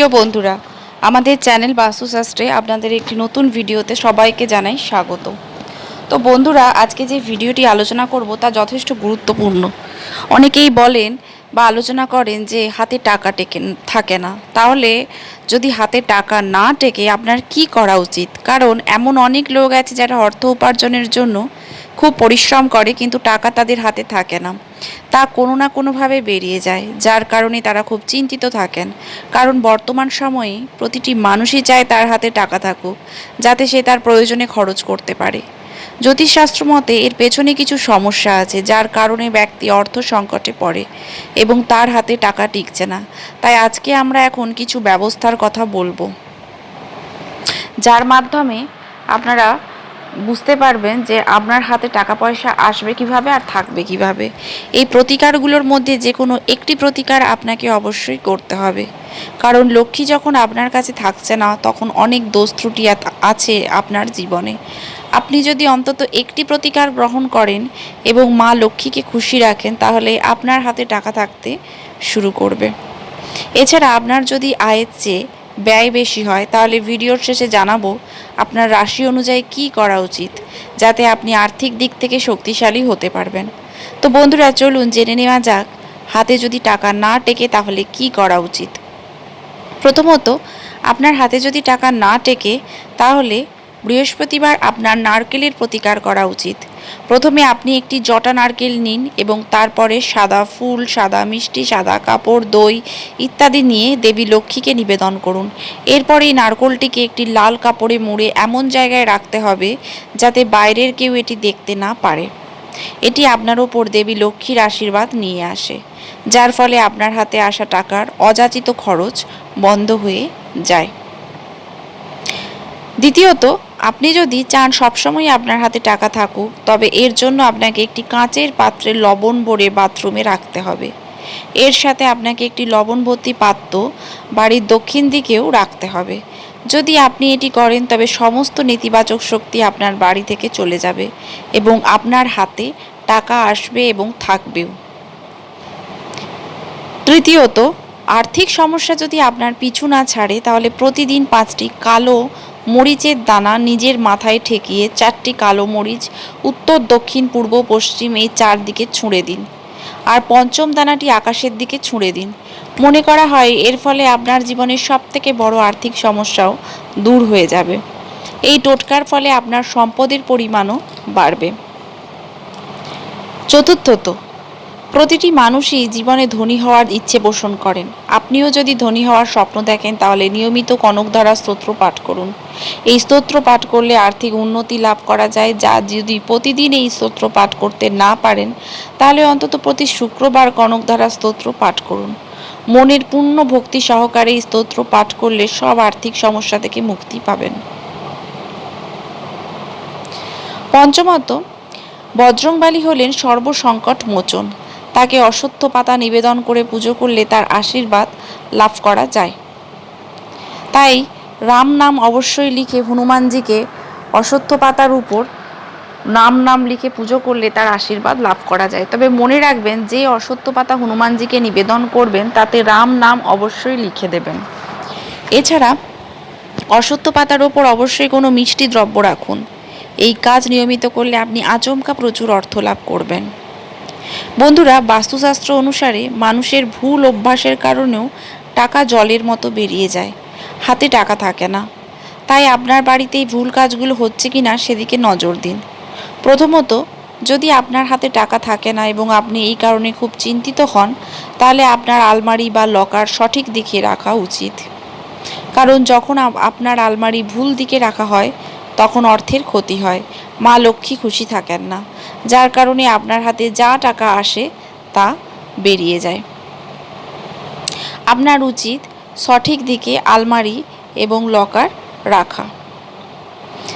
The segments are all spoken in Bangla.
প্রিয় বন্ধুরা, আমাদের চ্যানেল বাস্তুশাস্ত্রে আপনাদের একটি নতুন ভিডিওতে সবাইকে জানাই স্বাগত। তো বন্ধুরা, আজকে যে ভিডিওটি আলোচনা করব তা যথেষ্ট গুরুত্বপূর্ণ। অনেকেই বলেন বা আলোচনা করেন যে হাতে টাকা টেকে, থাকে না। তাহলে যদি হাতে টাকা না টেকে, আপনার কি করা উচিত? কারণ এমন অনেক লোক আছে যারা অর্থ উপার্জনের জন্য খুব পরিশ্রম করে, কিন্তু টাকা তাদের হাতে থাকে না। তা কোনো না কোনোভাবে বেরিয়ে যায়, যার কারণে তারা খুব চিন্তিত থাকেন। কারণ বর্তমান সময়ে প্রতিটি মানুষই চায় তার হাতে টাকা থাকুক, যাতে সে তার প্রয়োজনে খরচ করতে পারে। জ্যোতিষশাস্ত্র মতে এর পেছনে কিছু সমস্যা আছে, যার কারণে ব্যক্তি অর্থ সংকটে পড়ে এবং তার হাতে টাকা টিকছে না। তাই আজকে আমরা এখন কিছু ব্যবস্থার কথা বলব। যার মাধ্যমে আপনারা বুঝতে পারবেন যে আপনার হাতে টাকা পয়সা আসবে কীভাবে আর থাকবে কীভাবে। এই প্রতিকারগুলোর মধ্যে যে কোনো একটি প্রতিকার আপনাকে অবশ্যই করতে হবে। কারণ লক্ষ্মী যখন আপনার কাছে থাকছে না, তখন অনেক দোষ ত্রুটি আছে আপনার জীবনে। আপনি যদি অন্তত একটি প্রতিকার গ্রহণ করেন এবং মা লক্ষ্মীকে খুশি রাখেন, তাহলে আপনার হাতে টাকা থাকতে শুরু করবে। এছাড়া আপনার যদি আয়ের চেয়ে ব্যয় বেশি হয়, তাহলে ভিডিওর শেষে জানাব আপনার রাশি অনুযায়ী কি করা উচিত যাতে আপনি আর্থিক দিক থেকে শক্তিশালী হতে পারবেন? তো বন্ধুরা, চলুন জেনে নেওয়া যাক, হাতে যদি টাকা না টেকে তাহলে কি করা উচিত? প্রথমত, আপনার হাতে যদি টাকা না টেকে তাহলে বৃহস্পতিবার আপনার নারকেলের প্রতিকার করা উচিত। প্রথমে আপনি একটি জটা নারকেল নিন এবং তারপরে সাদা ফুল, সাদা মিষ্টি, সাদা কাপড়, দই ইত্যাদি নিয়ে দেবী লক্ষ্মীকে নিবেদন করুন। এরপর এই নারকেলটিকে একটি লাল কাপড়ে মুড়ে এমন জায়গায় রাখতে হবে যাতে বাইরের কেউ এটি দেখতে না পারে। এটি আপনার ওপর দেবী লক্ষ্মীর আশীর্বাদ নিয়ে আসে, যার ফলে আপনার হাতে আসা টাকার অযাচিত খরচ বন্ধ হয়ে যায়। দ্বিতীয়ত আপনি যদি চান সবসময় আপনার হাতে টাকা থাকুক, তবে এর জন্য আপনাকে একটি কাঁচের পাত্রে লবণ ভরে বাথরুমে রাখতে হবে। এর সাথে আপনাকে একটি লবণ পাত্র বাড়ির দক্ষিণ দিকেও রাখতে হবে। যদি আপনি এটি করেন, তবে সমস্ত নেতিবাচক শক্তি আপনার বাড়ি থেকে চলে যাবে এবং আপনার হাতে টাকা আসবে এবং থাকবেও। তৃতীয়ত, আর্থিক সমস্যা যদি আপনার পিছু না ছাড়ে, তাহলে প্রতিদিন পাঁচটি কালো মরিচের দানা নিজের মাথায় ঠেকিয়ে চারটি কালো মরিচ উত্তর, দক্ষিণ, পূর্ব, পশ্চিম এই চারদিকে ছুঁড়ে দিন আর পঞ্চম দানাটি আকাশের দিকে ছুঁড়ে দিন। মনে করা হয় এর ফলে আপনার জীবনের সবথেকে বড় আর্থিক সমস্যাও দূর হয়ে যাবে। এই টোটকার ফলে আপনার সম্পদের পরিমাণও বাড়বে। চতুর্থত প্রতিটি মানুষই জীবনে ধনী হওয়ার ইচ্ছে পোষণ করেন। আপনিও যদি ধনী হওয়ার স্বপ্ন দেখেন, তাহলে নিয়মিত কনকধারা স্তোত্র পাঠ করুন। এই স্তোত্র পাঠ করলে আর্থিক উন্নতি লাভ করা যায়। যা যদি প্রতিদিন এই স্তোত্র পাঠ করতে না পারেন, তাহলে অন্তত প্রতি শুক্রবার কনকধারা স্তোত্র পাঠ করুন। মনের পূর্ণ ভক্তি সহকারে এই স্তোত্র পাঠ করলে সব আর্থিক সমস্যা থেকে মুক্তি পাবেন। পঞ্চমত, বজ্রংবালী হলেন সর্বসংকট মোচন। তাকে অশ্বত্থ পাতা নিবেদন করে পুজো করলে তার আশীর্বাদ লাভ করা যায়। তাই রাম নাম অবশ্যই লিখে হনুমানজিকে অশ্বত্থ পাতার উপর নাম নাম লিখে পুজো করলে তার আশীর্বাদ লাভ করা যায়। তবে মনে রাখবেন, যে অশ্বত্থ পাতা হনুমানজিকে নিবেদন করবেন, তাতে রাম নাম অবশ্যই লিখে দেবেন। এছাড়া অশ্বত্থ পাতার ওপর অবশ্যই কোনো মিষ্টি দ্রব্য রাখুন। এই কাজ নিয়মিত করলে আপনি আচমকা প্রচুর অর্থ লাভ করবেন। বন্ধুরা, বাস্তুশাস্ত্র অনুসারে মানুষের ভুল অভ্যাসের কারণেও টাকা জলের মতো বেরিয়ে যায়। হাতে টাকা থাকে না। তাই আপনার বাড়িতে এই ভুল কাজগুলো হচ্ছে কি না সেদিকে নজর দিন। প্রথমত, যদি আপনার হাতে টাকা থাকে না এবং আপনি এই কারণে খুব চিন্তিত হন, তাহলে আপনার আলমারি বা লকার সঠিক দিকে রাখা উচিত। কারণ যখন আপনার আলমারি ভুল দিকে রাখা হয়, তখন অর্থের ক্ষতি হয়। মা লক্ষ্মী খুশি থাকেন না। যার কারণে আপনার হাতে যা টাকা আসে তা বেরিয়ে যায়। আপনার উচিত সঠিক দিকে আলমারি এবং লকার রাখা।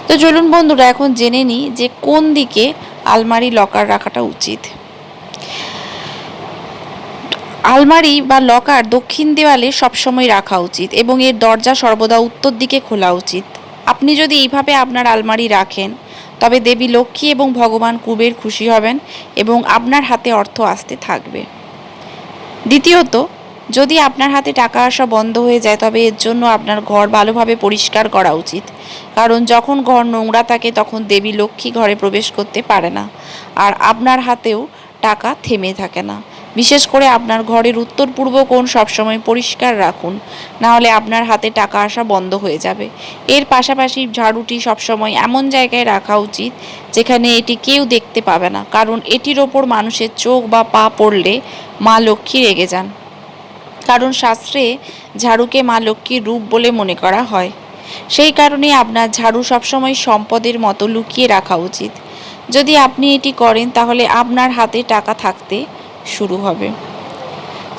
তো চলুন বন্ধুরা, এখন জেনে নিই যে কোন দিকে আলমারি, লকার রাখাটা উচিত। আলমারি বা লকার দক্ষিণ দেওয়ালে সবসময় রাখা উচিত এবং এর দরজা সর্বদা উত্তর দিকে খোলা উচিত। আপনি যদি এইভাবে আপনার আলমারি রাখেন তবে দেবী লক্ষ্মী এবং ভগবান কুবের খুশি হবেন এবং আপনার হাতে অর্থ আসতে থাকবে। দ্বিতীয়ত, যদি আপনার হাতে টাকা আসা বন্ধ হয়ে যায়, তবে এর জন্য আপনার ঘর ভালোভাবে পরিষ্কার করা উচিত। কারণ যখন ঘর নোংরা থাকে, তখন দেবী লক্ষ্মী ঘরে প্রবেশ করতে পারে না। আর আপনার হাতেও টাকা থেমে থাকে না। বিশেষ করে আপনার ঘরের উত্তর পূর্ব কোণ সবসময় পরিষ্কার রাখুন। না হলে আপনার হাতে টাকা আসা বন্ধ হয়ে যাবে। এর পাশাপাশি ঝাড়ুটি সবসময় এমন জায়গায় রাখা উচিত, যেখানে এটি কেউ দেখতে পাবে না, কারণ এটির ওপর মানুষের চোখ বা পা পড়লে মা লক্ষ্মী রেগে যান। কারণ শাস্ত্রে ঝাড়ুকে মা লক্ষ্মীর রূপ বলে মনে করা হয়। সেই কারণে আপনার ঝাড়ু সবসময় সম্পদের মতো লুকিয়ে রাখা উচিত। যদি আপনি এটি করেন, তাহলে আপনার হাতে টাকা থাকতে শুরু হবে।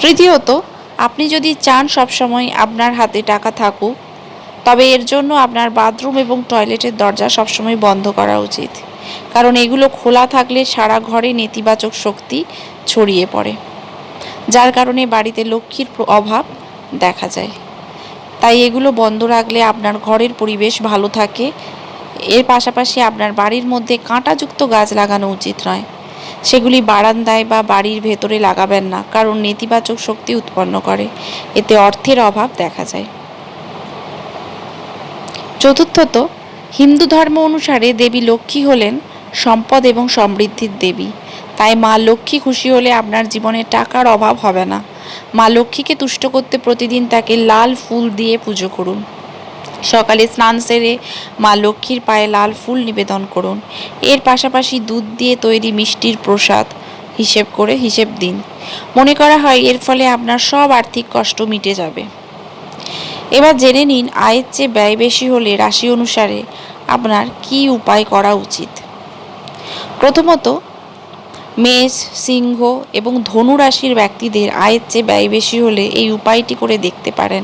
তৃতীয়ত, আপনি যদি চান সবসময় আপনার হাতে টাকা থাকুক, তবে এর জন্য আপনার বাথরুম এবং টয়লেটের দরজা সবসময় বন্ধ করা উচিত। কারণ এগুলো খোলা থাকলে সারা ঘরে নেতিবাচক শক্তি ছড়িয়ে পড়ে, যার কারণে বাড়িতে লক্ষ্মীর অভাব দেখা যায়। তাই এগুলো বন্ধ রাখলে আপনার ঘরের পরিবেশ ভালো থাকে। এর পাশাপাশি আপনার বাড়ির মধ্যে কাঁটাযুক্ত গাছ লাগানো উচিত নয়। সেগুলি বারান্দায় বা বাড়ির ভেতরে লাগাবেন না, কারণ নেতিবাচক শক্তি উৎপন্ন করে। এতে অর্থের অভাব দেখা যায়। চতুর্থত, হিন্দু ধর্ম অনুসারে দেবী লক্ষ্মী হলেন সম্পদ এবং সমৃদ্ধির দেবী। তাই মা লক্ষ্মী খুশি হলে আপনার জীবনে টাকার অভাব হবে না। মা লক্ষ্মীকে তুষ্ট করতে প্রতিদিন তাকে লাল ফুল দিয়ে পুজো করুন। সকালে স্নান সেরে মা লক্ষ্মীর পায়ে লাল ফুল নিবেদন করুন। এর পাশাপাশি দুধ দিয়ে তৈরি মিষ্টির প্রসাদ হিসেব করে হিসেব দিন। মনে করা হয়, এর ফলে আপনার সব আর্থিক কষ্ট মিটে যাবে। এবার জেনে নিন, আয়ের চেয়ে ব্যয় বেশি হলে রাশি অনুসারে আপনার কি উপায় করা উচিত? প্রথমত, মেষ, সিংহ এবং ধনু রাশির ব্যক্তিদের আয়ের চেয়ে ব্যয় বেশি হলে এই উপায়টি করে দেখতে পারেন।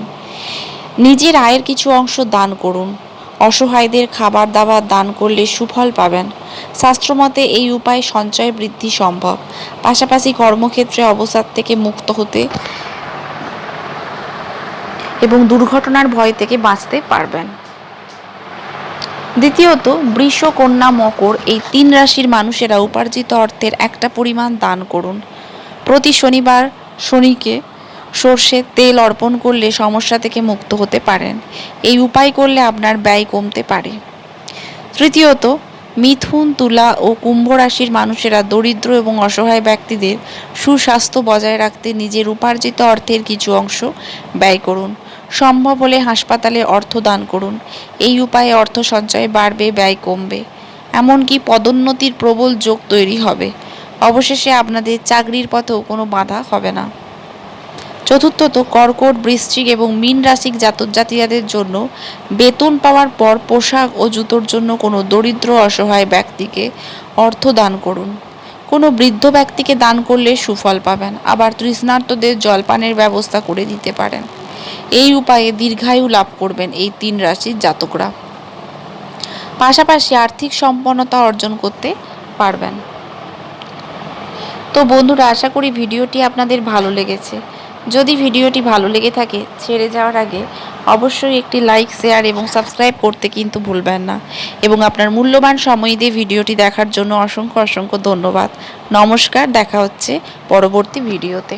নিজের আয়ের কিছু অংশ দান করুন। অসহায়দের খাবার দাবার দান করলে সুফল পাবেন। শাস্ত্রমতে এই উপায় সঞ্চয় বৃদ্ধি সম্ভব। পাশাপাশি কর্মক্ষেত্রে অবসাদ থেকে মুক্ত হতে এবং দুর্ঘটনার ভয় থেকে বাঁচতে পারবেন। দ্বিতীয়ত, বৃষ, কন্যা, মকর এই তিন রাশির মানুষেরা উপার্জিত অর্থের একটা পরিমাণ দান করুন। প্রতি শনিবার শনিকে সর্ষের তেল অর্পণ করলে সমস্যা থেকে মুক্ত হতে পারেন। এই উপায় করলে আপনার ব্যয় কমতে পারে। তৃতীয়ত, মিথুন, তুলা ও কুম্ভ রাশির মানুষেরা দরিদ্র এবং অসহায় ব্যক্তিদের সুস্বাস্থ্য বজায় রাখতে নিজের উপার্জিত অর্থের কিছু অংশ ব্যয় করুন। সম্ভব হলে হাসপাতালে অর্থ দান করুন। এই উপায়ে অর্থ সঞ্চয় বাড়বে, ব্যয় কমবে। এমনকি পদোন্নতির প্রবল যোগ তৈরি হবে। অবশেষে আপনাদের চাকরির পথেও কোনো বাধা হবে না। চতুর্থত কর্কট, বৃশ্চিক এবং মীন রাশিক জাতক জাতিকাদের জন্য বেতন পাওয়ার পর পোশাক ও জুতোর জন্য কোনো দরিদ্র, অসহায় ব্যক্তিকে অর্থ দান করুন। কোনো বৃদ্ধ ব্যক্তিকে দান করলে সুফল পাবেন। আবার তৃষ্ণার্তদের জলপানের ব্যবস্থা করে দিতে পারেন। এই উপায়ে দীর্ঘায়ু লাভ করবেন এই তিন রাশির জাতকরা। পাশাপাশি আর্থিক সম্পন্নতা অর্জন করতে পারবেন। তো বন্ধুরা, আশা করি ভিডিওটি আপনাদের ভালো লেগেছে। যদি ভিডিওটি ভালো লেগে থাকে ছেড়ে যাওয়ার আগে অবশ্যই একটি লাইক শেয়ার এবং সাবস্ক্রাইব করতে কিন্তু ভুলবেন না। এবং আপনার মূল্যবান সময় দিয়ে ভিডিওটি দেখার জন্য অসংখ্য অসংখ্য ধন্যবাদ। নমস্কার, দেখা হচ্ছে পরবর্তী ভিডিওতে।